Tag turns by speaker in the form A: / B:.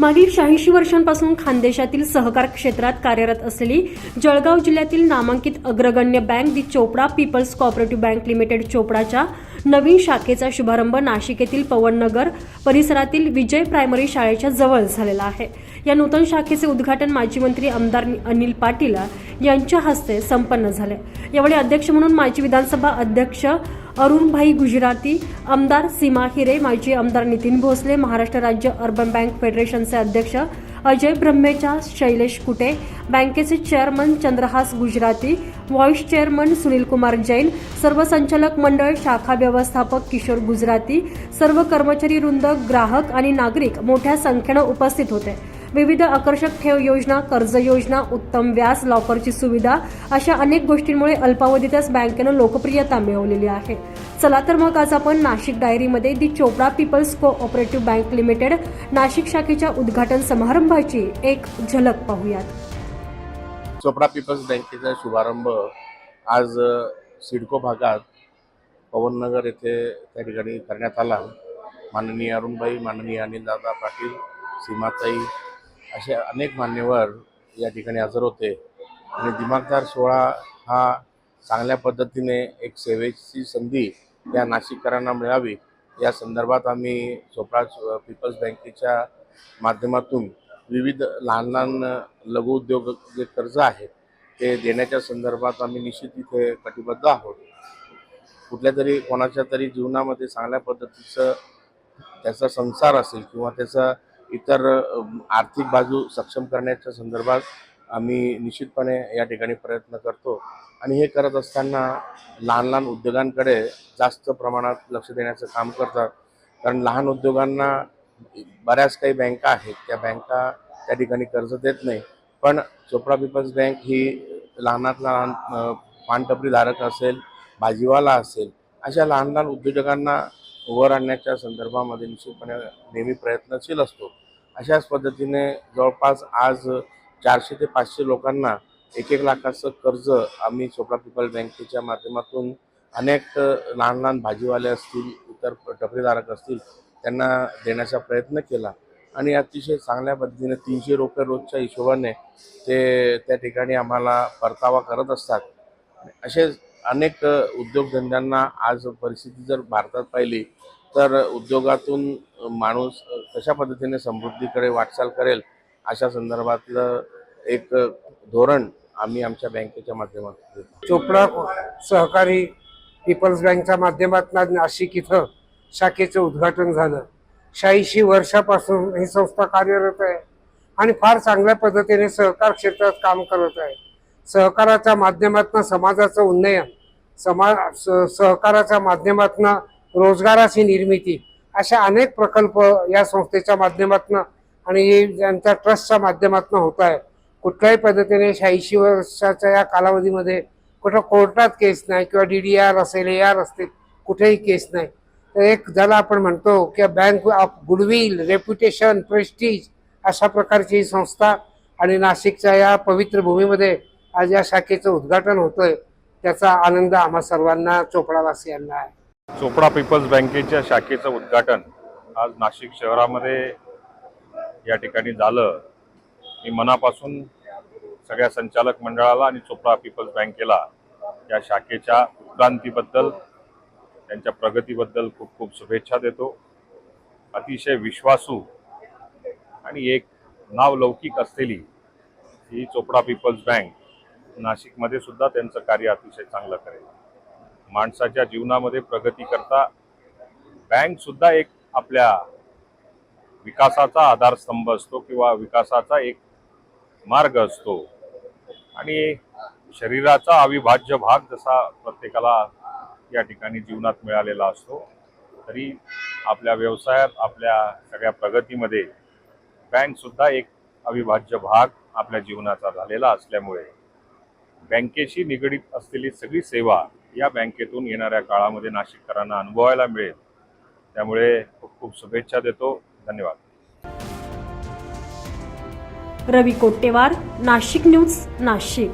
A: मागील शहाऐंशी वर्षांपासून खानदेशातील सहकार क्षेत्रात कार्यरत असलेली जळगाव जिल्ह्यातील नामांकित अग्रगण्य bank the Chopda peoples cooperative bank limited चोपडाच्या नवीन शाखेचा शुभारंभ नाशिक येथील पवननगर परिसरातील विजय प्रायमरी शाळेच्या जवळ झालेला आहे. या नूतन शाखेचे उद्घाटन माजी मंत्री आमदार अनिल पाटील यांच्या हस्ते संपन्न झाले. यावेळी अध्यक्ष म्हणून माजी विधानसभा अध्यक्ष अरुणभाई गुजराती आमदार सीमा हिरे माजी आमदार नितीन भोसले महाराष्ट्र राज्य अर्बन बँक फेडरेशनचे अध्यक्ष अजय ब्रह्मेचा शैलेश कुटे बँकेचे chairman Chandrahas Gujarati vice chairman Sunil Kumar Jain सर्व संचालक मंडळ शाखा व्यवस्थापक किशोर गुजराती सर्व कर्मचारी वृंद ग्राहक आणि नागरिक मोठ्या संख्येनं उपस्थित होते. विविध आकर्षक ठेव योजना कर्ज योजना उत्तम व्याज लॉकरची सुविधा अशा अनेक गोष्टींमुळे अल्पावधीतच बँकेनं लोकप्रियता मिळवलेली आहे. चला तर मग आज आपण नाशिक डायरीमध्ये the Chopda peoples cooperative bank limited Nashik शाखेच्या उद्घाटन समारंभाची एक झलक पाहूयात.
B: चोपडा पीपल्स बँकेचा शुभारंभ आज सिडको भागात पवननगर येथे त्या ठिकाणी करण्यात आला. माननीय अरुणबाई माननीय अनिलदादा पाटील सीमाताई असे अनेक मान्यवर या ठिकाणी हजर होते. आणि दिमागदार सोहळा हा चांगल्या पद्धतीने एक सेवेची संधी या नाशिककरांना मिळावी या संदर्भात आम्ही चोप्राज पीपल्स बँकेच्या माध्यमातून विविध लहान लहान लघुउद्योग जे कर्ज आहे ते देण्याच्या संदर्भात आम्ही निश्चित इथे कटिबद्ध आहोत. कुठल्या तरी कोणाच्या तरी जीवनामध्ये चांगल्या पद्धतीचं त्याचा संसार असेल किंवा त्याचा इतर आर्थिक बाजू सक्षम करण्याच्या संदर्भात आम्ही निश्चितपणे या ठिकाणी प्रयत्न करतो. आणि हे करत असताना लहान लहान उद्योगांकडे जास्त प्रमाणात लक्ष देण्याचं काम करतात. कारण लहान उद्योगांना बऱ्याच काही बँका आहेत. त्या बँका त्या ठिकाणी कर्ज देत नाही. पण चोपडा पीपल्स बँक ही लहानात लहान पानटपरीधारक असेल भाजीवाला असेल अशा लहान लहान उद्योजकांना वर आणण्याच्या संदर्भामध्ये निश्चितपणे नेहमी प्रयत्नशील असतो. अशाच पद्धतीने जवळपास आज चारशे ते पाचशे लोकांना एक एक लाखाचं कर्ज आम्ही चोपडा पीपल बँकेच्या माध्यमातून अनेक लहान लहान भाजीवाले असतील इतर टपरीधारक असतील त्यांना देण्याचा प्रयत्न केला. आणि अतिशय चांगल्या पद्धतीने तीनशे रुपये रोजच्या हिशोबाने ते त्या ठिकाणी आम्हाला परतावा करत असतात. असे अनेक उद्योगधंद्यांना आज परिस्थिती जर भारतात पाहिली तर उद्योगातून माणूस कशा पद्धतीने समृद्धीकडे वाटचाल करेल अशा संदर्भातलं एक धोरण आम्ही आमच्या बँकेच्या माध्यमातून
C: चोपडा सहकारी पीपल्स बँकच्या माध्यमातून नाशिक इथं शाखेचं उद्घाटन झालं. शहाऐंशी वर्षापासून ही संस्था कार्यरत आहे आणि फार चांगल्या पद्धतीने सहकार क्षेत्रात काम करत आहे. सहकाराच्या माध्यमातून समाजाचं उन्नयन समाज स- सहकाराच्या माध्यमातून रोजगाराची निर्मिती अशा अनेक प्रकल्प या संस्थेच्या माध्यमातून आणि यांच्या ट्रस्टच्या माध्यमातून होत आहे. कुठल्याही पद्धतीने शहाऐंशी वर्षाच्या या कालावधीमध्ये कुठं कोर्टात केस नाही किंवा डी डी आर असेल ए आर असतील कुठेही केस नाही. तर एक ज्याला आपण म्हणतो की bank of goodwill reputation prestige अशा प्रकारची ही संस्था आणि नाशिकच्या या पवित्र भूमीमध्ये आज या शाखेचं उद्घाटन होतंय. त्याचा आनंद आम्हा सर्वांना चोपडावासियांना आहे.
D: चोपडा पीपल्स बँकेच्या शाखेचं उद्घाटन आज नाशिक शहरामध्ये या ठिकाणी झालं. मी मनापासून सगळ्या संचालक मंडळाला आणि चोपडा पीपल्स बँकेला या शाखेच्या उत्क्रांतीबद्दल त्यांच्या प्रगतीबद्दल खूप खूप शुभेच्छा देतो. अतिशय विश्वासू आणि एक नावलौकिक असलेली ही चोपडा पीपल्स बँक नाशिकमध्ये सुद्धा त्यांचं कार्य अतिशय चांगलं करेल. माणसाच्या जीवनामध्ये प्रगती करता बँक सुद्धा एक आपल्या विकासाचा आधारस्तंभ असतो किंवा विकासाचा एक मार्ग असतो. आणि शरीराचा अविभाज्य भाग जसा प्रत्येकाला या ठिकाणी जीवनात मिळालेला असतो तरी आपल्या व्यवसायात आपल्या सगळ्या प्रगतीमध्ये बँकसुद्धा एक अविभाज्य भाग आपल्या जीवनाचा झालेला असल्यामुळे बँकेशी निगडीत असलेली सगळी सेवा या बँकेतून येणाऱ्या काळामध्ये नाशिककरांना अनुभवायला मिळेल. त्यामुळे खूप खूप शुभेच्छा देतो. धन्यवाद.
A: रवी कोट्टेवार नाशिक न्यूज नाशिक.